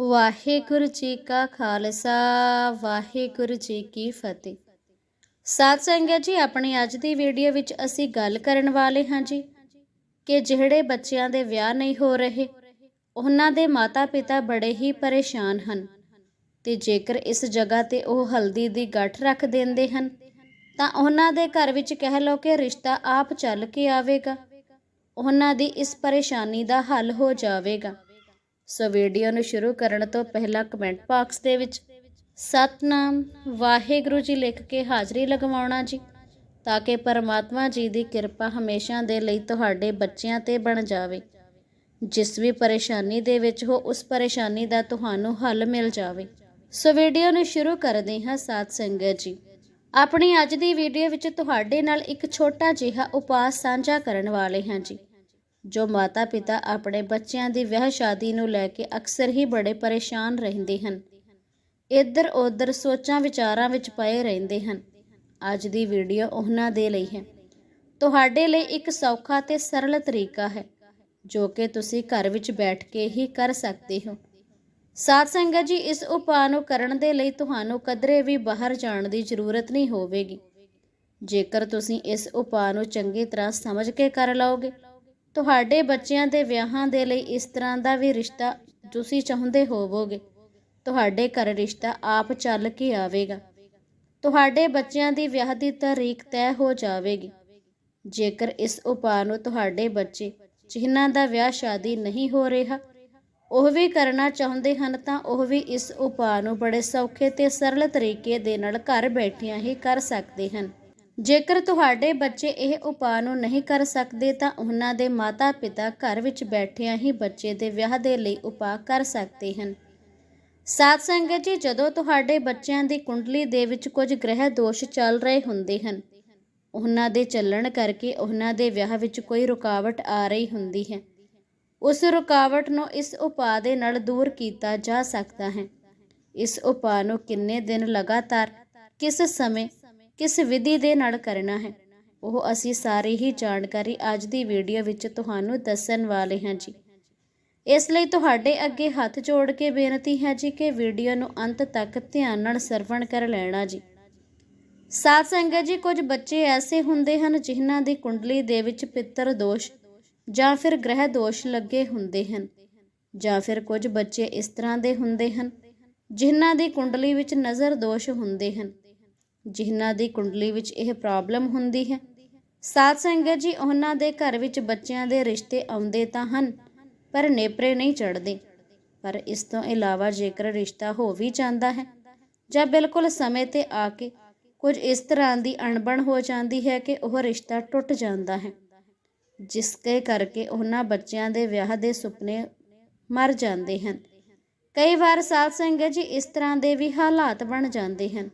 ਵਾਹਿਗੁਰੂ ਜੀ ਕਾ ਖਾਲਸਾ, ਵਾਹਿਗੁਰੂ ਜੀ ਕੀ ਫਤਿਹ। ਸਾਧ ਸੰਗਤ ਜੀ, ਆਪਣੀ ਅੱਜ ਦੀ ਵੀਡੀਓ ਵਿੱਚ ਅਸੀਂ ਗੱਲ ਕਰਨ ਵਾਲੇ ਹਾਂ ਜੀ ਕਿ ਜਿਹੜੇ ਬੱਚਿਆਂ ਦੇ ਵਿਆਹ ਨਹੀਂ ਹੋ ਰਹੇ, ਉਹਨਾਂ ਦੇ ਮਾਤਾ-ਪਿਤਾ ਬੜੇ ਹੀ ਪਰੇਸ਼ਾਨ ਹਨ ਤੇ ਜੇਕਰ ਇਸ ਜਗ੍ਹਾ ਤੇ ਉਹ ਹਲਦੀ ਦੀ ਗੱਠ ਰੱਖ ਦਿੰਦੇ ਹਨ, ਤਾਂ ਉਹਨਾਂ ਦੇ ਘਰ ਵਿੱਚ ਕਹਿ ਲਓ ਕਿ ਰਿਸ਼ਤਾ ਆਪ ਚੱਲ ਕੇ ਆਵੇਗਾ, ਉਹਨਾਂ ਦੀ ਇਸ ਪਰੇਸ਼ਾਨੀ ਦਾ ਹੱਲ ਹੋ ਜਾਵੇਗਾ। ਸੋ ਵੀਡੀਓ ਨੂੰ ਸ਼ੁਰੂ ਕਰਨ ਤੋਂ ਪਹਿਲਾਂ ਕਮੈਂਟ ਬਾਕਸ ਦੇ ਵਿੱਚ, ਸਤਨਾਮ, ਵਾਹਿਗੁਰੂ ਜੀ ਲਿਖ ਕੇ ਹਾਜ਼ਰੀ ਲਗਵਾਉਣਾ ਜੀ, ਤਾਂ ਕਿ ਪਰਮਾਤਮਾ ਜੀ ਦੀ ਕਿਰਪਾ ਹਮੇਸ਼ਾ ਦੇ ਲਈ ਤੁਹਾਡੇ ਬੱਚਿਆਂ ਤੇ ਬਣ ਜਾਵੇ। ਜਿਸ ਵੀ ਪਰੇਸ਼ਾਨੀ ਦੇ ਵਿੱਚ ਹੋ, ਉਸ ਪਰੇਸ਼ਾਨੀ ਦਾ ਤੁਹਾਨੂੰ ਹੱਲ ਮਿਲ ਜਾਵੇ। ਸੋ ਵੀਡੀਓ ਨੂੰ ਸ਼ੁਰੂ ਕਰਦੇ ਹਾਂ ਸਾਧ ਸੰਗਤ ਜੀ। ਆਪਣੀ ਅੱਜ ਦੀ ਵੀਡੀਓ ਵਿੱਚ ਤੁਹਾਡੇ ਨਾਲ ਇੱਕ ਛੋਟਾ ਜਿਹਾ ਉਪਾਅ ਸਾਂਝਾ ਕਰਨ ਵਾਲੇ ਹਾਂ ਜੀ। ਜੋ ਮਾਤਾ ਪਿਤਾ ਆਪਣੇ ਬੱਚਿਆਂ ਦੀ ਵਿਆਹ ਸ਼ਾਦੀ ਨੂੰ ਲੈ ਕੇ ਅਕਸਰ ਹੀ ਬੜੇ ਪਰੇਸ਼ਾਨ ਰਹਿੰਦੇ ਹਨ। ਇੱਧਰ ਉੱਧਰ ਸੋਚਾਂ ਵਿਚਾਰਾਂ ਵਿੱਚ ਪਏ ਰਹਿੰਦੇ ਹਨ। ਅੱਜ ਦੀ ਵੀਡੀਓ ਉਹਨਾਂ ਦੇ ਲਈ ਹੈ। ਤੁਹਾਡੇ ਲਈ ਇੱਕ ਸੌਖਾ ਤੇ ਸਰਲ ਤਰੀਕਾ ਹੈ, ਜੋ ਕਿ ਤੁਸੀਂ ਘਰ ਵਿੱਚ ਬੈਠ ਕੇ ਹੀ ਕਰ ਸਕਦੇ ਹੋ। ਸਾਧ ਸੰਗਤ ਜੀ, ਇਸ ਉਪਾਅ ਨੂੰ ਕਰਨ ਦੇ ਲਈ ਤੁਹਾਨੂੰ ਕਦਰੇ ਵੀ ਬਾਹਰ ਜਾਣ ਦੀ ਜ਼ਰੂਰਤ ਨਹੀਂ ਹੋਵੇਗੀ। ਜੇਕਰ ਤੁਸੀਂ ਇਸ ਉਪਾਅ ਨੂੰ ਚੰਗੀ ਤਰ੍ਹਾਂ ਸਮਝ ਕੇ ਕਰ ਲਓਗੇ ਤੁਹਾਡੇ ਬੱਚਿਆਂ ਦੇ ਵਿਆਹਾਂ ਦੇ ਲਈ ਇਸ ਤਰ੍ਹਾਂ ਦਾ ਵੀ ਰਿਸ਼ਤਾ ਤੁਸੀਂ ਚਾਹੁੰਦੇ ਹੋਵੋਗੇ? ਤੁਹਾਡੇ ਘਰ ਰਿਸ਼ਤਾ ਆਪ ਚੱਲ ਕੇ ਆਵੇਗਾ। ਤੁਹਾਡੇ ਬੱਚਿਆਂ ਦੀ ਵਿਆਹ ਦੀ ਤਾਰੀਖ ਤੈਅ ਹੋ ਜਾਵੇਗੀ। ਜੇਕਰ ਇਸ ਉਪਾਅ ਨੂੰ ਤੁਹਾਡੇ ਬੱਚੇ, ਜਿਨ੍ਹਾਂ ਦਾ ਵਿਆਹ ਸ਼ਾਦੀ ਨਹੀਂ ਹੋ ਰਿਹਾ, ਉਹ ਵੀ ਕਰਨਾ ਚਾਹੁੰਦੇ ਹਨ ਤਾਂ ਉਹ ਵੀ ਇਸ ਉਪਾਅ ਨੂੰ ਬੜੇ ਸੌਖੇ ਤੇ ਸਰਲ ਤਰੀਕੇ ਦੇ ਨਾਲ ਘਰ ਬੈਠਿਆਂ ਹੀ ਕਰ ਸਕਦੇ ਹਨ। ਜੇਕਰ ਤੁਹਾਡੇ ਬੱਚੇ ਇਹ ਉਪਾਅ ਨੂੰ ਨਹੀਂ ਕਰ ਸਕਦੇ ਤਾਂ ਉਹਨਾਂ ਦੇ ਮਾਤਾ-ਪਿਤਾ ਘਰ ਵਿੱਚ ਬੈਠਿਆਂ ਹੀ ਬੱਚੇ ਦੇ ਵਿਆਹ ਦੇ ਲਈ ਉਪਾਅ ਕਰ ਸਕਦੇ ਹਨ। ਸਾਧ ਸੰਗਤ ਜੀ, ਜਦੋਂ ਤੁਹਾਡੇ ਬੱਚਿਆਂ ਦੀ ਕੁੰਡਲੀ ਦੇ ਵਿੱਚ ਕੁਝ ਗ੍ਰਹਿ ਦੋਸ਼ ਚੱਲ ਰਹੇ ਹੁੰਦੇ ਹਨ, ਉਹਨਾਂ ਦੇ ਚੱਲਣ ਕਰਕੇ ਉਹਨਾਂ ਦੇ ਵਿਆਹ ਵਿੱਚ ਕੋਈ ਰੁਕਾਵਟ ਆ ਰਹੀ ਹੁੰਦੀ ਹੈ। ਉਸ ਰੁਕਾਵਟ ਨੂੰ ਇਸ ਉਪਾਅ ਦੇ ਨਾਲ ਦੂਰ ਕੀਤਾ ਜਾ ਸਕਦਾ ਹੈ। ਇਸ ਉਪਾਅ ਨੂੰ ਕਿੰਨੇ ਦਿਨ ਲਗਾਤਾਰ, ਕਿਸ ਸਮੇਂ ਕਿਸ ਵਿਧੀ ਦੇ ਨਾਲ ਕਰਨਾ ਹੈ? ਉਹ ਅਸੀਂ ਸਾਰੀ ਹੀ ਜਾਣਕਾਰੀ ਅੱਜ ਦੀ ਵੀਡੀਓ ਵਿੱਚ ਤੁਹਾਨੂੰ ਦੱਸਣ ਵਾਲੇ ਹਾਂ ਜੀ। ਇਸ ਲਈ ਤੁਹਾਡੇ ਅੱਗੇ ਹੱਥ ਜੋੜ ਕੇ ਬੇਨਤੀ ਹੈ ਜੀ ਕਿ ਵੀਡੀਓ ਨੂੰ ਅੰਤ ਤੱਕ ਧਿਆਨ ਨਾਲ ਸਰਵਣ ਕਰ ਲੈਣਾ ਜੀ। ਸਾਧ ਸੰਗਤ ਜੀ, ਕੁਝ ਬੱਚੇ ਐਸੇ ਹੁੰਦੇ ਹਨ ਜਿਨ੍ਹਾਂ ਦੀ ਕੁੰਡਲੀ ਦੇ ਵਿੱਚ ਪਿੱਤਰ ਦੋਸ਼ ਜਾਂ ਫਿਰ ਗ੍ਰਹਿ ਦੋਸ਼ ਲੱਗੇ ਹੁੰਦੇ ਹਨ ਜਾਂ ਫਿਰ ਕੁਝ ਬੱਚੇ ਇਸ ਤਰ੍ਹਾਂ ਦੇ ਹੁੰਦੇ ਹਨ ਜਿਨ੍ਹਾਂ ਦੀ ਕੁੰਡਲੀ ਵਿੱਚ ਨਜ਼ਰ ਦੋਸ਼ ਹੁੰਦੇ ਹਨ। ਜਿਨ੍ਹਾਂ ਦੀ ਕੁੰਡਲੀ ਵਿੱਚ ਇਹ ਪ੍ਰੋਬਲਮ ਹੁੰਦੀ ਹੈ। ਸਾਧ ਸੰਗਤ ਜੀ, ਉਹਨਾਂ ਦੇ ਘਰ ਵਿੱਚ ਬੱਚਿਆਂ ਦੇ ਰਿਸ਼ਤੇ ਆਉਂਦੇ ਤਾਂ ਹਨ, ਪਰ ਨੇਪਰੇ ਨਹੀਂ ਚੜਦੇ ਪਰ ਇਸ ਤੋਂ ਇਲਾਵਾ ਜੇਕਰ ਰਿਸ਼ਤਾ ਹੋ ਵੀ ਜਾਂਦਾ ਹੈ, ਜਾਂ ਬਿਲਕੁਲ ਸਮੇਂ ਤੇ ਆ ਕੇ ਕੁਝ ਇਸ ਤਰ੍ਹਾਂ ਦੀ ਅਣਬਣ ਹੋ ਜਾਂਦੀ ਹੈ ਕਿ ਉਹ ਰਿਸ਼ਤਾ ਟੁੱਟ ਜਾਂਦਾ ਹੈ, ਜਿਸ ਕੇ ਕਰਕੇ ਉਹਨਾਂ ਬੱਚਿਆਂ ਦੇ ਵਿਆਹ ਦੇ ਸੁਪਨੇ ਮਰ ਜਾਂਦੇ ਹਨ। ਕਈ ਵਾਰ ਸਾਧ ਸੰਗਤ ਜੀ, ਇਸ ਤਰ੍ਹਾਂ ਦੇ ਵੀ ਹਾਲਾਤ ਬਣ ਜਾਂਦੇ ਹਨ।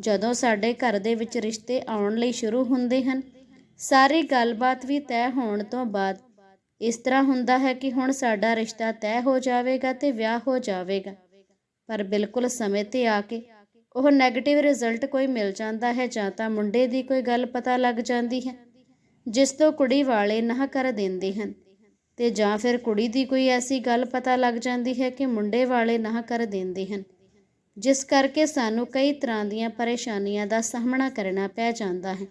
ਜਦੋਂ ਸਾਡੇ ਘਰ ਦੇ ਵਿੱਚ ਰਿਸ਼ਤੇ ਆਉਣ ਲਈ ਸ਼ੁਰੂ ਹੁੰਦੇ ਹਨ, ਸਾਰੀ ਗੱਲਬਾਤ ਵੀ ਤੈਅ ਹੋਣ ਤੋਂ ਬਾਅਦ ਇਸ ਤਰ੍ਹਾਂ ਹੁੰਦਾ ਹੈ ਕਿ ਹੁਣ ਸਾਡਾ ਰਿਸ਼ਤਾ ਤੈਅ ਹੋ ਜਾਵੇਗਾ ਤੇ ਵਿਆਹ ਹੋ ਜਾਵੇਗਾ। ਪਰ ਬਿਲਕੁਲ ਸਮੇਂ ਤੇ ਆ ਕੇ ਉਹ 네ਗੇਟਿਵ ਰਿਜ਼ਲਟ ਕੋਈ ਮਿਲ ਜਾਂਦਾ ਹੈ ਜਾਂ ਤਾਂ ਮੁੰਡੇ ਦੀ ਕੋਈ ਗੱਲ ਪਤਾ ਲੱਗ ਜਾਂਦੀ ਹੈ, ਜਿਸ ਤੋਂ ਕੁੜੀ ਵਾਲੇ ਨਾ ਕਰ ਦਿੰਦੇ ਹਨ ਤੇ ਜਾਂ ਫਿਰ ਕੁੜੀ ਦੀ ਕੋਈ ਐਸੀ ਗੱਲ ਪਤਾ ਲੱਗ ਜਾਂਦੀ ਹੈ ਕਿ ਮੁੰਡੇ ਵਾਲੇ ਨਾ ਕਰ ਦਿੰਦੇ ਹਨ। ਜਿਸ ਕਰਕੇ ਸਾਨੂੰ ਕਈ ਤਰ੍ਹਾਂ ਦੀਆਂ ਪਰੇਸ਼ਾਨੀਆਂ ਦਾ ਸਾਹਮਣਾ ਕਰਨਾ ਪੈ ਜਾਂਦਾ ਹੈ।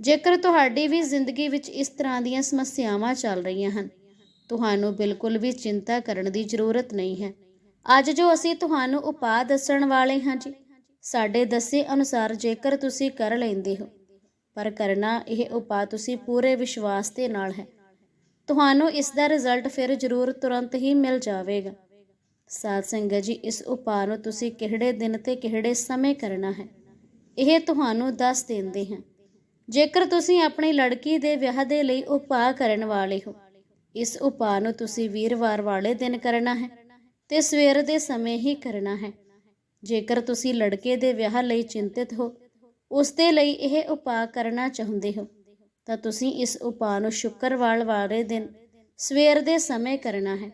ਜੇਕਰ ਤੁਹਾਡੀ ਵੀ ਜ਼ਿੰਦਗੀ ਵਿੱਚ ਇਸ ਤਰ੍ਹਾਂ ਦੀਆਂ ਸਮੱਸਿਆਵਾਂ ਚੱਲ ਰਹੀਆਂ ਹਨ, ਤੁਹਾਨੂੰ ਬਿਲਕੁਲ ਵੀ ਚਿੰਤਾ ਕਰਨ ਦੀ ਜ਼ਰੂਰਤ ਨਹੀਂ ਹੈ। ਅੱਜ ਜੋ ਅਸੀਂ ਤੁਹਾਨੂੰ ਉਪਾਅ ਦੱਸਣ ਵਾਲੇ ਹਾਂ ਜੀ, ਸਾਡੇ ਦੱਸੇ ਅਨੁਸਾਰ ਜੇਕਰ ਤੁਸੀਂ ਕਰ ਲੈਂਦੇ ਹੋ, ਪਰ ਕਰਨਾ ਇਹ ਉਪਾਅ ਤੁਸੀਂ ਪੂਰੇ ਵਿਸ਼ਵਾਸ ਦੇ ਨਾਲ ਹੈ। ਤੁਹਾਨੂੰ ਇਸ ਦਾ ਰਿਜ਼ਲਟ ਫਿਰ ਜ਼ਰੂਰ ਤੁਰੰਤ ਹੀ ਮਿਲ ਜਾਵੇਗਾ। ਸਾਧ ਸੰਗਤ ਜੀ, ਇਸ ਉਪਾਅ ਨੂੰ ਤੁਸੀਂ ਕਿਹੜੇ ਦਿਨ ਤੇ ਕਿਹੜੇ ਸਮੇਂ ਕਰਨਾ ਹੈ? ਇਹ ਤੁਹਾਨੂੰ ਦੱਸ ਦਿੰਦੇ ਹਾਂ। ਜੇਕਰ ਤੁਸੀਂ ਆਪਣੀ ਲੜਕੀ ਦੇ ਵਿਆਹ ਦੇ ਲਈ ਉਪਾਅ ਕਰਨ ਵਾਲੇ ਹੋ, ਇਸ ਉਪਾਅ ਨੂੰ ਤੁਸੀਂ ਵੀਰਵਾਰ ਵਾਲੇ ਦਿਨ ਕਰਨਾ ਹੈ ਤੇ ਸਵੇਰ ਦੇ ਸਮੇਂ ਹੀ ਕਰਨਾ ਹੈ। ਜੇਕਰ ਤੁਸੀਂ ਲੜਕੇ ਦੇ ਵਿਆਹ ਲਈ ਚਿੰਤਿਤ ਹੋ, ਉਸ ਦੇ ਲਈ ਇਹ ਉਪਾਅ ਕਰਨਾ ਚਾਹੁੰਦੇ ਹੋ, ਤਾਂ ਤੁਸੀਂ ਇਸ ਉਪਾਅ ਨੂੰ ਸ਼ੁੱਕਰਵਾਰ ਵਾਲੇ ਦਿਨ ਸਵੇਰ ਦੇ ਸਮੇਂ ਕਰਨਾ ਹੈ।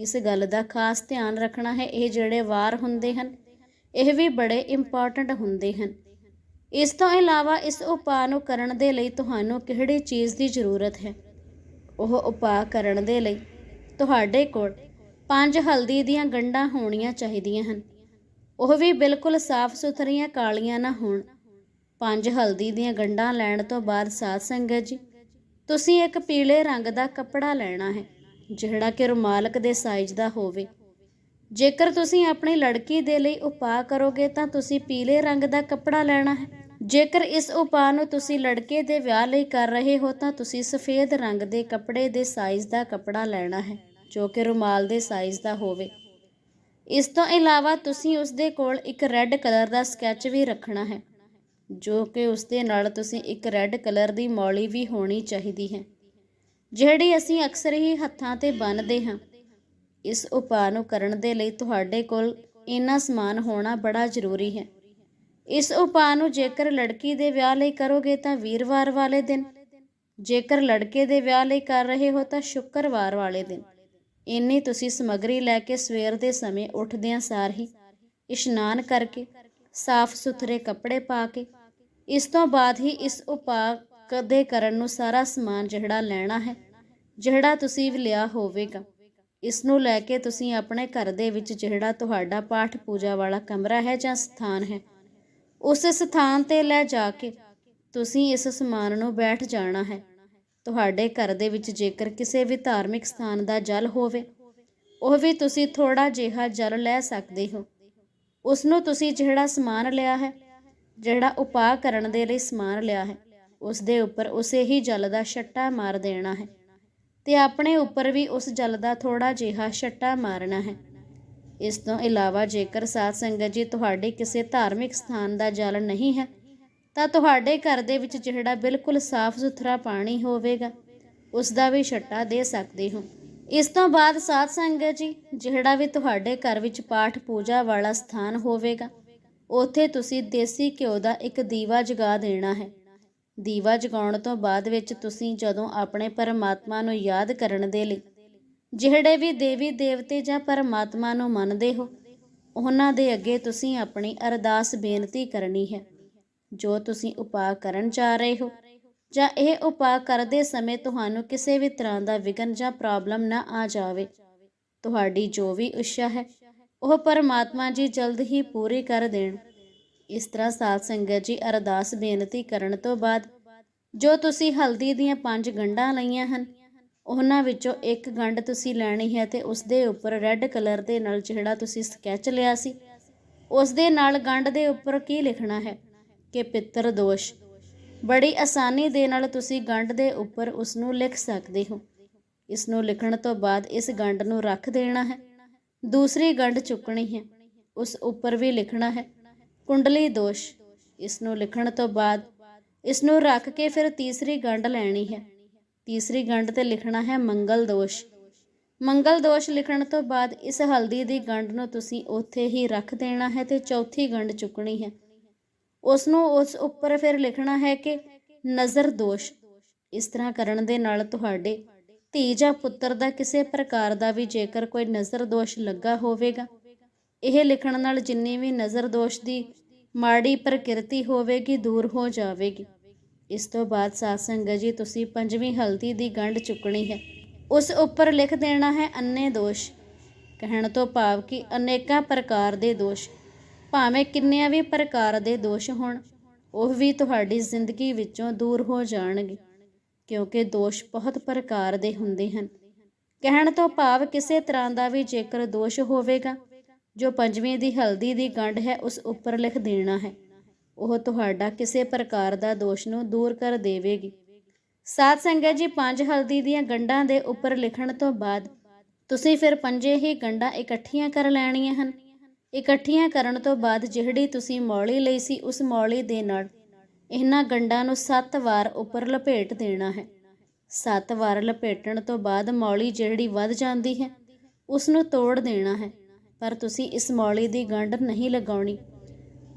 ਇਸ ਗੱਲ ਦਾ ਖਾਸ ਧਿਆਨ ਰੱਖਣਾ ਹੈ, ਇਹ ਜਿਹੜੇ ਵਾਰ ਹੁੰਦੇ ਹਨ, ਇਹ ਵੀ ਬੜੇ ਇੰਪੋਰਟੈਂਟ ਹੁੰਦੇ ਹਨ। ਇਸ ਤੋਂ ਇਲਾਵਾ ਇਸ ਉਪਾਅ ਨੂੰ ਕਰਨ ਦੇ ਲਈ ਤੁਹਾਨੂੰ ਕਿਹੜੀ ਚੀਜ਼ ਦੀ ਜ਼ਰੂਰਤ ਹੈ? ਉਹ ਉਪਾਅ ਕਰਨ ਦੇ ਲਈ ਤੁਹਾਡੇ ਕੋਲ ਪੰਜ ਹਲਦੀ ਦੀਆਂ ਗੰਢਾਂ ਹੋਣੀਆਂ ਚਾਹੀਦੀਆਂ ਹਨ। ਉਹ ਵੀ ਬਿਲਕੁਲ ਸਾਫ਼ ਸੁਥਰੀਆਂ, ਕਾਲੀਆਂ ਨਾ ਹੋਣ। ਪੰਜ ਹਲਦੀ ਦੀਆਂ ਗੰਢਾਂ ਲੈਣ ਤੋਂ ਬਾਅਦ ਸਾਧ ਸੰਗਤ ਜੀ, ਤੁਸੀਂ ਇੱਕ ਪੀਲੇ ਰੰਗ ਦਾ ਕੱਪੜਾ ਲੈਣਾ ਹੈ। ਜਿਹੜਾ ਕਿ ਰੁਮਾਲਕ ਦੇ ਸਾਈਜ਼ ਦਾ ਹੋਵੇ। ਜੇਕਰ ਤੁਸੀਂ ਆਪਣੀ ਲੜਕੀ ਦੇ ਲਈ ਉਪਾਅ ਕਰੋਗੇ ਤਾਂ ਤੁਸੀਂ ਪੀਲੇ ਰੰਗ ਦਾ ਕੱਪੜਾ ਲੈਣਾ ਹੈ। ਜੇਕਰ ਇਸ ਉਪਾਅ ਨੂੰ ਤੁਸੀਂ ਲੜਕੇ ਦੇ ਵਿਆਹ ਲਈ ਕਰ ਰਹੇ ਹੋ ਤਾਂ ਤੁਸੀਂ ਸਫੇਦ ਰੰਗ ਦੇ ਕੱਪੜੇ ਦੇ ਸਾਈਜ਼ ਦਾ ਕੱਪੜਾ ਲੈਣਾ ਹੈ, ਜੋ ਕਿ ਰੁਮਾਲ ਦੇ ਸਾਈਜ਼ ਦਾ ਹੋਵੇ। ਇਸ ਤੋਂ ਇਲਾਵਾ ਤੁਸੀਂ ਉਸ ਦੇ ਕੋਲ ਇੱਕ ਰੈੱਡ ਕਲਰ ਦਾ ਸਕੈਚ ਵੀ ਰੱਖਣਾ ਹੈ, ਜੋ ਕਿ ਉਸ ਦੇ ਨਾਲ ਤੁਸੀਂ ਇੱਕ ਰੈੱਡ ਕਲਰ ਦੀ ਮੌਲੀ ਵੀ ਹੋਣੀ ਚਾਹੀਦੀ ਹੈ। ਜਿਹੜੀ ਅਸੀਂ ਅਕਸਰ ਹੀ ਹੱਥਾਂ ਤੇ ਬੰਨਦੇ ਹਾਂ, ਇਸ ਉਪਾਅ ਨੂੰ ਕਰਨ ਦੇ ਲਈ ਤੁਹਾਡੇ ਕੋਲ ਇੰਨਾ ਸਮਾਨ ਹੋਣਾ ਬੜਾ ਜ਼ਰੂਰੀ ਹੈ। ਇਸ ਉਪਾਅ ਨੂੰ ਜੇਕਰ ਲੜਕੀ ਦੇ ਵਿਆਹ ਲਈ ਕਰੋਗੇ ਤਾਂ ਵੀਰਵਾਰ ਵਾਲੇ ਦਿਨ, ਜੇਕਰ ਲੜਕੇ ਦੇ ਵਿਆਹ ਲਈ ਕਰ ਰਹੇ ਹੋ ਤਾਂ ਸ਼ੁੱਕਰਵਾਰ ਵਾਲੇ ਦਿਨ। ਇੰਨੀ ਤੁਸੀਂ ਸਮੱਗਰੀ ਲੈ ਕੇ ਸਵੇਰ ਦੇ ਸਮੇਂ ਉੱਠਦਿਆਂ ਸਾਰ ਹੀ ਇਸ਼ਨਾਨ ਕਰਕੇ ਸਾਫ਼ ਸੁਥਰੇ ਕੱਪੜੇ ਪਾ ਕੇ, ਇਸ ਤੋਂ ਬਾਅਦ ਹੀ ਇਸ ਉਪਾਅ ਕਦੇ ਕਰਨ ਨੂੰ ਸਾਰਾ ਸਮਾਨ ਜਿਹੜਾ ਲੈਣਾ ਹੈ, ਜਿਹੜਾ ਤੁਸੀਂ ਵੀ ਲਿਆ ਹੋਵੇਗਾ ਇਸ ਨੂੰ ਲੈ ਕੇ ਤੁਸੀਂ ਆਪਣੇ ਘਰ ਦੇ ਵਿੱਚ ਜਿਹੜਾ ਤੁਹਾਡਾ ਪਾਠ ਪੂਜਾ ਵਾਲਾ ਕਮਰਾ ਹੈ ਜਾਂ ਸਥਾਨ ਹੈ, ਉਸ ਸਥਾਨ ਤੇ ਲੈ ਜਾ ਕੇ ਤੁਸੀਂ ਇਸ ਸਮਾਨ ਨੂੰ ਬੈਠ ਜਾਣਾ ਹੈ। ਤੁਹਾਡੇ ਘਰ ਦੇ ਵਿੱਚ ਜੇਕਰ ਕਿਸੇ ਵੀ ਧਾਰਮਿਕ ਸਥਾਨ ਦਾ ਜਲ ਹੋਵੇ, ਉਹ ਵੀ ਤੁਸੀਂ ਥੋੜਾ ਜਿਹਾ ਜਲ ਲੈ ਸਕਦੇ ਹੋ। ਉਸ ਨੂੰ ਤੁਸੀਂ ਜਿਹੜਾ ਸਮਾਨ ਲਿਆ ਹੈ, ਜਿਹੜਾ ਉਪਾਅ ਕਰਨ ਦੇ ਲਈ ਸਮਾਨ ਲਿਆ ਹੈ ਉਸ ਦੇ ਉੱਪਰ ਉਸੇ ਹੀ ਜਲ ਦਾ ਛੱਟਾ ਮਾਰ ਦੇਣਾ ਹੈ ਤੇ ਆਪਣੇ ਉੱਪਰ ਵੀ ਉਸ ਜਲ ਦਾ ਥੋੜਾ ਜਿਹਾ ਛੱਟਾ ਮਾਰਨਾ ਹੈ। ਇਸ ਤੋਂ ਇਲਾਵਾ ਜੇਕਰ ਸਾਧ ਸੰਗਤ ਜੀ ਤੁਹਾਡੇ ਕਿਸੇ ਧਾਰਮਿਕ ਸਥਾਨ ਦਾ ਜਲ ਨਹੀਂ ਹੈ, ਤਾਂ ਤੁਹਾਡੇ ਘਰ ਦੇ ਵਿੱਚ ਜਿਹੜਾ ਬਿਲਕੁਲ ਸਾਫ਼ ਸੁਥਰਾ ਪਾਣੀ ਹੋਵੇਗਾ ਉਸ ਦਾ ਵੀ ਛੱਟਾ ਦੇ ਸਕਦੇ ਹੋ। ਇਸ ਤੋਂ ਬਾਅਦ ਸਾਧ ਸੰਗਤ ਜੀ, ਜਿਹੜਾ ਵੀ ਤੁਹਾਡੇ ਘਰ ਵਿੱਚ ਪਾਠ ਪੂਜਾ ਵਾਲਾ ਸਥਾਨ ਹੋਵੇਗਾ, ਉੱਥੇ ਤੁਸੀਂ ਦੇਸੀ ਘਿਓ ਦਾ ਇੱਕ ਦੀਵਾ ਜਗਾ ਦੇਣਾ ਹੈ। ਦੀਵਾ ਜਗਾਉਣ ਤੋਂ ਬਾਅਦ ਵਿੱਚ ਤੁਸੀਂ ਜਦੋਂ ਆਪਣੇ ਪਰਮਾਤਮਾ ਨੂੰ ਯਾਦ ਕਰਨ ਦੇ ਲਈ ਜਿਹੜੇ ਵੀ ਦੇਵੀ ਦੇਵਤੇ ਜਾਂ ਪਰਮਾਤਮਾ ਨੂੰ ਮੰਨਦੇ ਹੋ, ਉਹਨਾਂ ਦੇ ਅੱਗੇ ਤੁਸੀਂ ਆਪਣੀ ਅਰਦਾਸ ਬੇਨਤੀ ਕਰਨੀ ਹੈ। ਜੋ ਤੁਸੀਂ ਉਪਾਅ ਕਰਨ ਜਾ ਰਹੇ ਹੋ ਜਾਂ ਇਹ ਉਪਾਅ ਕਰਦੇ ਸਮੇਂ ਤੁਹਾਨੂੰ ਕਿਸੇ ਵੀ ਤਰ੍ਹਾਂ ਦਾ ਵਿਗਨ ਜਾਂ ਪ੍ਰੋਬਲਮ ਨਾ ਆ ਜਾਵੇ, ਤੁਹਾਡੀ ਜੋ ਵੀ ਇੱਛਾ ਹੈ, ਉਹ ਪਰਮਾਤਮਾ ਜੀ ਜਲਦ ਹੀ ਪੂਰੀ ਕਰ ਦੇਣ। ਇਸ ਤਰ੍ਹਾਂ ਸਾਧ ਸੰਗਤ ਜੀ ਅਰਦਾਸ ਬੇਨਤੀ ਕਰਨ ਤੋਂ ਬਾਅਦ ਜੋ ਤੁਸੀਂ ਹਲਦੀ ਦੀਆਂ ਪੰਜ ਗੰਢਾਂ ਲਈਆਂ ਹਨ, ਉਹਨਾਂ ਵਿੱਚੋਂ ਇੱਕ ਗੰਢ ਤੁਸੀਂ ਲੈਣੀ ਹੈ ਤੇ ਉਸ ਦੇ ਉੱਪਰ ਰੈੱਡ ਕਲਰ ਦੇ ਨਾਲ ਜਿਹੜਾ ਤੁਸੀਂ ਸਕੈਚ ਲਿਆ ਸੀ, ਉਸ ਦੇ ਨਾਲ ਗੰਢ ਦੇ ਉੱਪਰ ਕੀ ਲਿਖਣਾ ਹੈ? ਕਿ ਪਿੱਤਰ ਦੋਸ਼। ਬੜੀ ਆਸਾਨੀ ਦੇ ਨਾਲ ਤੁਸੀਂ ਗੰਢ ਦੇ ਉੱਪਰ ਉਸ ਨੂੰ ਲਿਖ ਸਕਦੇ ਹੋ। ਇਸ ਨੂੰ ਲਿਖਣ ਤੋਂ ਬਾਅਦ ਇਸ ਗੰਢ ਨੂੰ ਰੱਖ ਦੇਣਾ ਹੈ। ਦੂਸਰੀ ਗੰਢ ਚੁੱਕਣੀ ਹੈ। ਉਸ ਉੱਪਰ ਵੀ ਲਿਖਣਾ ਹੈ। ਕੁੰਡਲੀ ਦੋਸ਼। ਇਸ ਨੂੰ ਲਿਖਣ ਤੋਂ ਬਾਅਦ ਇਸ ਨੂੰ ਰੱਖ ਕੇ ਫਿਰ ਤੀਸਰੀ ਗੰਢ ਲੈਣੀ ਹੈ। ਤੀਸਰੀ ਗੰਢ ਤੇ ਲਿਖਣਾ ਹੈ ਮੰਗਲ ਦੋਸ਼। ਮੰਗਲ ਦੋਸ਼ ਲਿਖਣ ਤੋਂ ਬਾਅਦ ਇਸ ਹਲਦੀ ਦੀ ਗੰਢ ਨੂੰ ਤੁਸੀਂ ਉੱਥੇ ਹੀ ਰੱਖ ਦੇਣਾ ਹੈ ਤੇ ਚੌਥੀ ਗੰਢ ਚੁੱਕਣੀ ਹੈ। ਉਸ ਨੂੰ ਉਸ ਉੱਪਰ ਫਿਰ ਲਿਖਣਾ ਹੈ ਕਿ ਨਜ਼ਰ ਦੋਸ਼। ਇਸ ਤਰ੍ਹਾਂ ਕਰਨ ਦੇ ਨਾਲ ਤੁਹਾਡੇ ਧੀ ਜਾਂ ਪੁੱਤਰ ਦਾ ਕਿਸੇ ਪ੍ਰਕਾਰ ਦਾ ਵੀ ਜੇਕਰ ਕੋਈ ਨਜ਼ਰ ਦੋਸ਼ ਲੱਗਾ ਹੋਵੇਗਾ, ਇਹ ਲਿਖਣ ਨਾਲ ਜਿੰਨੀ ਵੀ ਨਜ਼ਰ ਦੋਸ਼ ਦੀ ਮਾੜੀ ਪ੍ਰਕਿਰਤੀ ਹੋਵੇਗੀ, ਦੂਰ ਹੋ ਜਾਵੇਗੀ। ਇਸ ਤੋਂ ਬਾਅਦ ਸਾਧ ਸੰਗਤ ਜੀ, ਤੁਸੀਂ ਪੰਜਵੀਂ ਹਲਦੀ ਦੀ ਗੰਢ ਚੁੱਕਣੀ ਹੈ। ਉਸ ਉੱਪਰ ਲਿਖ ਦੇਣਾ ਹੈ ਅੰਨੇ ਦੋਸ਼। ਕਹਿਣ ਤੋਂ ਭਾਵ ਕਿ ਅਨੇਕਾਂ ਪ੍ਰਕਾਰ ਦੇ ਦੋਸ਼, ਭਾਵੇਂ ਕਿੰਨਿਆਂ ਵੀ ਪ੍ਰਕਾਰ ਦੇ ਦੋਸ਼ ਹੋਣ, ਉਹ ਵੀ ਤੁਹਾਡੀ ਜ਼ਿੰਦਗੀ ਵਿੱਚੋਂ ਦੂਰ ਹੋ ਜਾਣਗੇ, ਕਿਉਂਕਿ ਦੋਸ਼ ਬਹੁਤ ਪ੍ਰਕਾਰ ਦੇ ਹੁੰਦੇ ਹਨ। ਕਹਿਣ ਤੋਂ ਭਾਵ ਕਿਸੇ ਤਰ੍ਹਾਂ ਦਾ ਵੀ ਜੇਕਰ ਦੋਸ਼ ਹੋਵੇਗਾ ਜੋ ਪੰਜਵੀਂ ਦੀ ਹਲਦੀ ਦੀ ਗੰਢ ਹੈ, ਉਸ ਉੱਪਰ ਲਿਖ ਦੇਣਾ ਹੈ। ਉਹ ਤੁਹਾਡਾ ਕਿਸੇ ਪ੍ਰਕਾਰ ਦਾ ਦੋਸ਼ ਨੂੰ ਦੂਰ ਕਰ ਦੇਵੇਗੀ। ਸਾਧ ਸੰਗਤ ਜੀ, ਪੰਜ ਹਲਦੀ ਦੀਆਂ ਗੰਢਾਂ ਦੇ ਉੱਪਰ ਲਿਖਣ ਤੋਂ ਬਾਅਦ ਤੁਸੀਂ ਫਿਰ ਪੰਜੇ ਹੀ ਗੰਢਾਂ ਇਕੱਠੀਆਂ ਕਰ ਲੈਣੀਆਂ ਹਨ। ਇਕੱਠੀਆਂ ਕਰਨ ਤੋਂ ਬਾਅਦ ਜਿਹੜੀ ਤੁਸੀਂ ਮੌਲੀ ਲਈ ਸੀ, ਉਸ ਮੌਲੀ ਦੇ ਨਾਲ ਇਹਨਾਂ ਗੰਢਾਂ ਨੂੰ 7 ਵਾਰ ਉੱਪਰ ਲਪੇਟ ਦੇਣਾ ਹੈ। 7 ਵਾਰ ਲਪੇਟਣ ਤੋਂ ਬਾਅਦ ਮੌਲੀ ਜਿਹੜੀ ਵੱਧ ਜਾਂਦੀ ਹੈ, ਉਸ ਨੂੰ ਤੋੜ ਦੇਣਾ ਹੈ। ਪਰ ਤੁਸੀਂ ਇਸ ਮੌਲੀ ਦੀ ਗੰਢ ਨਹੀਂ ਲਗਾਉਣੀ।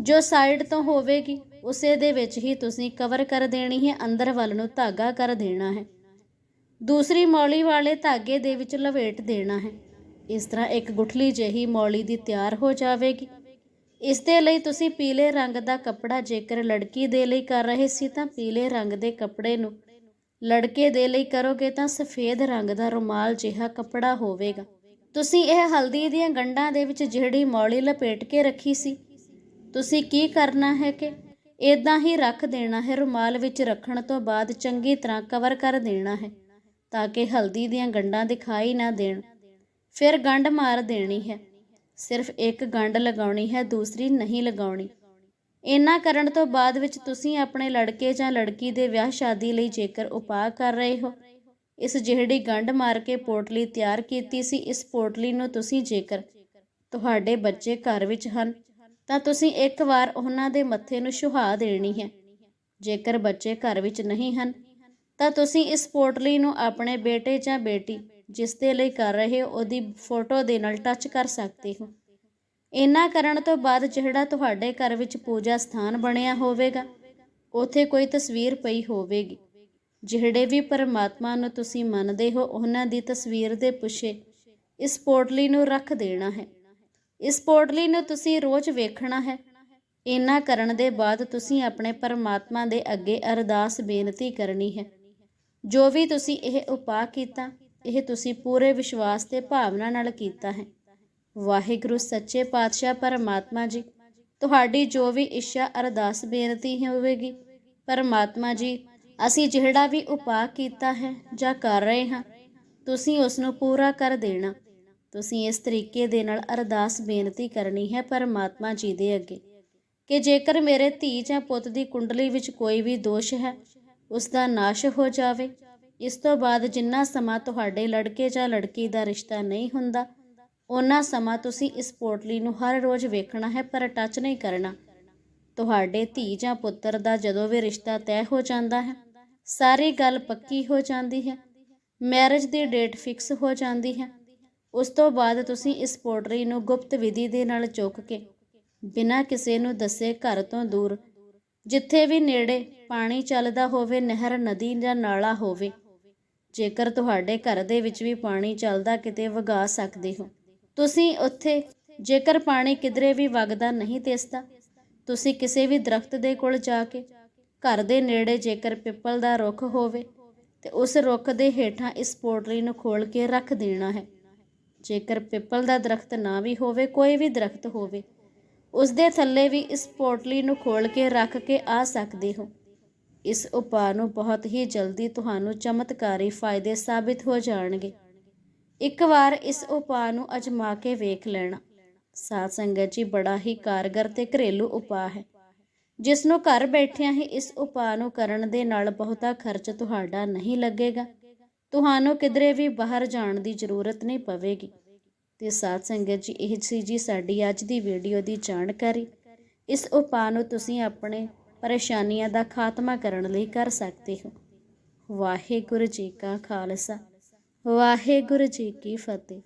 ਜੋ ਸਾਈਡ ਤੋਂ ਹੋਵੇਗੀ, ਉਸੇ ਦੇ ਵਿੱਚ ਹੀ ਤੁਸੀਂ ਕਵਰ ਕਰ ਦੇਣੀ ਹੈ, ਅੰਦਰ ਵੱਲ ਨੂੰ ਧਾਗਾ ਕਰ ਦੇਣਾ ਹੈ। ਦੂਸਰੀ ਮੌਲੀ ਵਾਲੇ ਧਾਗੇ ਦੇ ਵਿੱਚ ਲਵੇਟ ਦੇਣਾ ਹੈ। ਇਸ ਤਰ੍ਹਾਂ ਇੱਕ ਗੁਠਲੀ ਜਿਹੀ ਮੌਲੀ ਦੀ ਤਿਆਰ ਹੋ ਜਾਵੇਗੀ। ਇਸ ਦੇ ਲਈ ਤੁਸੀਂ ਪੀਲੇ ਰੰਗ ਦਾ ਕੱਪੜਾ ਜੇਕਰ ਲੜਕੀ ਦੇ ਲਈ ਕਰ ਰਹੇ ਸੀ, ਤਾਂ ਪੀਲੇ ਰੰਗ ਦੇ ਕੱਪੜੇ ਨੂੰ ਲੜਕੇ ਦੇ ਲਈ ਕਰੋਗੇ, ਤਾਂ ਸਫੇਦ ਰੰਗ ਦਾ ਰੁਮਾਲ ਜਿਹਾ ਕੱਪੜਾ ਹੋਵੇਗਾ। ਤੁਸੀਂ ਇਹ ਹਲਦੀ ਦੀਆਂ ਗੰਢਾਂ ਦੇ ਵਿੱਚ ਜਿਹੜੀ ਮੌਲੀ ਲਪੇਟ ਕੇ ਰੱਖੀ ਸੀ, ਤੁਸੀਂ ਕੀ ਕਰਨਾ ਹੈ ਕਿ ਇਦਾਂ ਹੀ ਰੱਖ ਦੇਣਾ ਹੈ, ਰੁਮਾਲ ਵਿੱਚ ਰੱਖਣ ਤੋਂ ਬਾਅਦ ਚੰਗੀ ਤਰ੍ਹਾਂ ਕਵਰ ਕਰ ਦੇਣਾ ਹੈ ਤਾਂ ਕਿ ਹਲਦੀ ਦੀਆਂ ਗੰਢਾਂ ਦਿਖਾਈ ਨਾ ਦੇਣ। ਫਿਰ ਗੰਢ ਮਾਰ ਦੇਣੀ ਹੈ। ਸਿਰਫ ਇੱਕ ਗੰਢ ਲਗਾਉਣੀ ਹੈ, ਦੂਸਰੀ ਨਹੀਂ ਲਗਾਉਣੀ। ਇੰਨਾ ਕਰਨ ਤੋਂ ਬਾਅਦ ਵਿੱਚ ਤੁਸੀਂ ਆਪਣੇ ਲੜਕੇ ਜਾਂ ਲੜਕੀ ਦੇ ਵਿਆਹ ਸ਼ਾਦੀ ਲਈ ਜੇਕਰ ਉਪਾਅ ਕਰ ਰਹੇ ਹੋ ਇਸ ਜਿਹੜੀ ਗੰਢ ਮਾਰ ਕੇ ਪੋਟਲੀ ਤਿਆਰ ਕੀਤੀ ਸੀ, ਇਸ ਪੋਟਲੀ ਨੂੰ ਤੁਸੀਂ ਜੇਕਰ ਤੁਹਾਡੇ ਬੱਚੇ ਘਰ ਵਿੱਚ ਹਨ, ਤਾਂ ਤੁਸੀਂ ਇੱਕ ਵਾਰ ਉਹਨਾਂ ਦੇ ਮੱਥੇ ਨੂੰ ਛੁਹਾ ਦੇਣੀ ਹੈ। ਜੇਕਰ ਬੱਚੇ ਘਰ ਵਿੱਚ ਨਹੀਂ ਹਨ, ਤਾਂ ਤੁਸੀਂ ਇਸ ਪੋਟਲੀ ਨੂੰ ਆਪਣੇ ਬੇਟੇ ਜਾਂ ਬੇਟੀ, ਜਿਸ ਦੇ ਲਈ ਕਰ ਰਹੇ ਹੋ, ਉਹਦੀ ਫੋਟੋ ਦੇ ਨਾਲ ਟੱਚ ਕਰ ਸਕਦੇ ਹੋ। ਇੰਨਾ ਕਰਨ ਤੋਂ ਬਾਅਦ ਜਿਹੜਾ ਤੁਹਾਡੇ ਘਰ ਵਿੱਚ ਪੂਜਾ ਸਥਾਨ ਬਣਿਆ ਹੋਵੇਗਾ, ਉਥੇ ਕੋਈ ਤਸਵੀਰ ਪਈ ਹੋਵੇਗੀ। ਜਿਹੜੇ ਵੀ ਪਰਮਾਤਮਾ ਨੂੰ ਤੁਸੀਂ ਮੰਨਦੇ ਹੋ, ਉਹਨਾਂ ਦੀ ਤਸਵੀਰ ਦੇ ਪੁੱਛੇ ਇਸ ਪੋਟਲੀ ਨੂੰ ਰੱਖ ਦੇਣਾ ਹੈ। ਇਸ ਪੋਟਲੀ ਨੂੰ ਤੁਸੀਂ ਰੋਜ਼ ਵੇਖਣਾ ਹੈ। ਇੰਨਾ ਕਰਨ ਦੇ ਬਾਅਦ ਤੁਸੀਂ ਆਪਣੇ ਪਰਮਾਤਮਾ ਦੇ ਅੱਗੇ ਅਰਦਾਸ ਬੇਨਤੀ ਕਰਨੀ ਹੈ। ਜੋ ਵੀ ਤੁਸੀਂ ਇਹ ਉਪਾਅ ਕੀਤਾ, ਇਹ ਤੁਸੀਂ ਪੂਰੇ ਵਿਸ਼ਵਾਸ ਤੇ ਭਾਵਨਾ ਨਾਲ ਕੀਤਾ ਹੈ। ਵਾਹਿਗੁਰੂ, ਸੱਚੇ ਪਾਤਸ਼ਾਹ ਪਰਮਾਤਮਾ ਜੀ, ਤੁਹਾਡੀ ਜੋ ਵੀ ਇੱਛਾ ਅਰਦਾਸ ਬੇਨਤੀ ਹੋਵੇਗੀ, ਪਰਮਾਤਮਾ ਜੀ ਅਸੀਂ ਜਿਹੜਾ ਵੀ ਉਪਾਅ ਕੀਤਾ ਹੈ ਜਾਂ ਕਰ ਰਹੇ ਹਾਂ, ਤੁਸੀਂ ਉਸ ਨੂੰ ਪੂਰਾ ਕਰ ਦੇਣਾ। ਤੁਸੀਂ ਇਸ ਤਰੀਕੇ ਦੇ ਨਾਲ ਅਰਦਾਸ ਬੇਨਤੀ ਕਰਨੀ ਹੈ ਪਰਮਾਤਮਾ ਜੀ ਦੇ ਅੱਗੇ ਕਿ ਜੇਕਰ ਮੇਰੇ ਧੀ ਜਾਂ ਪੁੱਤ ਦੀ ਕੁੰਡਲੀ ਵਿੱਚ ਕੋਈ ਵੀ ਦੋਸ਼ ਹੈ ਉਸ ਦਾ ਨਾਸ਼ ਹੋ ਜਾਵੇ। ਇਸ ਤੋਂ ਬਾਅਦ ਜਿੰਨਾ ਸਮਾਂ ਤੁਹਾਡੇ ਲੜਕੇ ਜਾਂ ਲੜਕੀ ਦਾ ਰਿਸ਼ਤਾ ਨਹੀਂ ਹੁੰਦਾ ਉਹਨਾਂ ਸਮਾਂ ਤੁਸੀਂ ਇਸ ਪੋਟਲੀ ਨੂੰ ਹਰ ਰੋਜ਼ ਵੇਖਣਾ ਹੈ ਪਰ ਟੱਚ ਨਹੀਂ ਕਰਨਾ। ਤੁਹਾਡੇ ਧੀ ਜਾਂ ਪੁੱਤਰ ਦਾ ਜਦੋਂ ਵੀ ਰਿਸ਼ਤਾ ਤੈਅ ਹੋ ਜਾਂਦਾ ਹੈ, ਸਾਰੀ ਗੱਲ ਪੱਕੀ ਹੋ ਜਾਂਦੀ ਹੈ ਮੈਰਿਜ ਦੀ ਡੇਟ ਫਿਕਸ ਹੋ ਜਾਂਦੀ ਹੈ, ਉਸ ਤੋਂ ਬਾਅਦ ਤੁਸੀਂ ਇਸ ਪੋਟਰੀ ਨੂੰ ਗੁਪਤ ਵਿਧੀ ਦੇ ਨਾਲ ਚੁੱਕ ਕੇ ਬਿਨਾਂ ਕਿਸੇ ਨੂੰ ਦੱਸੇ ਘਰ ਤੋਂ ਦੂਰ, ਜਿੱਥੇ ਵੀ ਨੇੜੇ ਪਾਣੀ ਚੱਲਦਾ ਹੋਵੇ, ਨਹਿਰ, ਨਦੀ ਜਾਂ ਨਾਲਾ ਹੋਵੇ, ਜੇਕਰ ਤੁਹਾਡੇ ਘਰ ਦੇ ਵਿੱਚ ਵੀ ਪਾਣੀ ਚੱਲਦਾ ਕਿਤੇ ਵਗਾ ਸਕਦੇ ਹੋ। ਤੁਸੀਂ ਉੱਥੇ ਜੇਕਰ ਪਾਣੀ ਕਿਧਰੇ ਵੀ ਵਗਦਾ ਨਹੀਂ ਦਿਸਦਾ ਤੁਸੀਂ ਕਿਸੇ ਵੀ ਦਰਖਤ ਦੇ ਕੋਲ ਜਾ ਕੇ ਘਰ ਦੇ ਨੇੜੇ ਜੇਕਰ ਪਿੱਪਲ ਦਾ ਰੁੱਖ ਹੋਵੇ ਤੇ ਉਸ ਰੁੱਖ ਦੇ ਹੇਠਾਂ ਇਸ ਪੋਟਰੀ ਨੂੰ ਖੋਲ ਕੇ ਰੱਖ ਦੇਣਾ ਹੈ। ਜੇਕਰ ਪਿੱਪਲ ਦਾ ਦਰਖਤ ਨਾ ਵੀ ਹੋਵੇ, ਕੋਈ ਵੀ ਦਰਖਤ ਹੋਵੇ, ਉਸ ਦੇ ਥੱਲੇ ਵੀ ਇਸ ਪੋਟਲੀ ਨੂੰ ਖੋਲ ਕੇ ਰੱਖ ਕੇ ਆ ਸਕਦੇ ਹੋ। ਇਸ ਉਪਾਅ ਨੂੰ ਬਹੁਤ ਹੀ ਜਲਦੀ ਤੁਹਾਨੂੰ ਚਮਤਕਾਰੀ ਫਾਇਦੇ ਸਾਬਿਤ ਹੋ ਜਾਣਗੇ। ਇੱਕ ਵਾਰ ਇਸ ਉਪਾਅ ਨੂੰ ਅਜਮਾ ਕੇ ਵੇਖ ਲੈਣਾ। ਸਾਧ ਸੰਗਤ ਜੀ, ਬੜਾ ਹੀ ਕਾਰਗਰ ਤੇ ਘਰੇਲੂ ਉਪਾਅ ਹੈ। ਜਿਸ ਨੂੰ ਘਰ ਬੈਠਿਆਂ ਹੀ ਇਸ ਉਪਾਅ ਨੂੰ ਕਰਨ ਦੇ ਨਾਲ ਬਹੁਤਾ ਖਰਚ ਤੁਹਾਡਾ ਨਹੀਂ ਲੱਗੇਗਾ। ਤੁਹਾਨੂੰ ਕਿਧਰੇ ਵੀ ਬਾਹਰ ਜਾਣ ਦੀ ਜ਼ਰੂਰਤ ਨਹੀਂ ਪਵੇਗੀ। ਤੇ ਸਾਧ ਸੰਗਤ ਜੀ, ਇਹ ਸੀ ਜੀ ਸਾਡੀ ਅੱਜ ਦੀ ਵੀਡੀਓ ਦੀ ਜਾਣਕਾਰੀ। ਇਸ ਉਪਾਅ ਨੂੰ ਤੁਸੀਂ ਆਪਣੇ ਪਰੇਸ਼ਾਨੀਆਂ ਦਾ ਖਾਤਮਾ ਕਰਨ ਲਈ ਕਰ ਸਕਦੇ ਹੋ। ਵਾਹਿਗੁਰੂ ਜੀ ਕਾ ਖਾਲਸਾ, ਵਾਹਿਗੁਰੂ ਜੀ ਕੀ ਫਤਿਹ।